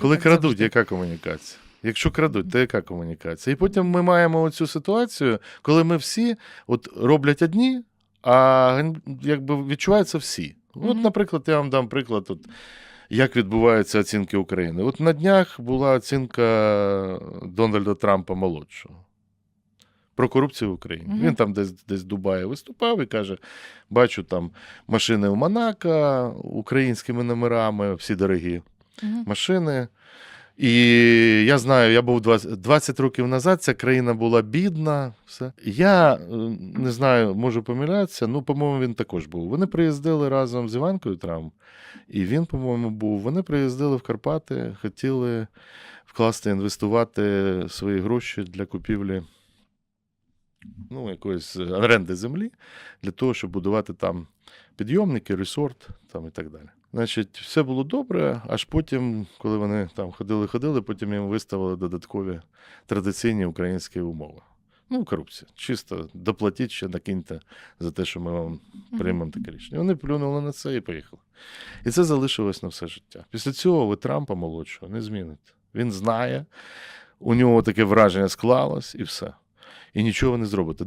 Коли крадуть, завжди. яка комунікація? Якщо крадуть, то яка комунікація? І потім ми маємо оцю ситуацію, коли ми всі от роблять одні, а якби відчуваються всі. От, наприклад, я вам дам приклад, от, як відбуваються оцінки України. От на днях була оцінка Дональда Трампа молодшого. Про корупцію в Україні. Мгм. Він там десь десь в Дубаї виступав і каже: бачу там машини в Монако українськими номерами, всі дорогі Мгм. машини. І я знаю, я був 20, 20 років назад, ця країна була бідна. Все. Я е, не знаю, можу помилятися, ну, по-моєму, він також був. Вони приїздили разом з Іванкою Трамп, і він, по-моєму, був. Вони приїздили в Карпати, хотіли вкласти, інвестувати свої гроші для купівлі ну, якоїсь оренди землі, для того, щоб будувати там підйомники, ресорт там, і так далі. Значить, все було добре, аж потім, коли вони там ходили-ходили, потім їм виставили додаткові традиційні українські умови. Ну, корупція. Чисто доплатіть ще накиньте за те, що ми вам приймемо таке рішення. Вони плюнули на це і поїхали. І це залишилось на все життя. Після цього ви Трампа молодшого не зміните. Він знає, у нього таке враження склалось і все. І нічого не зробите.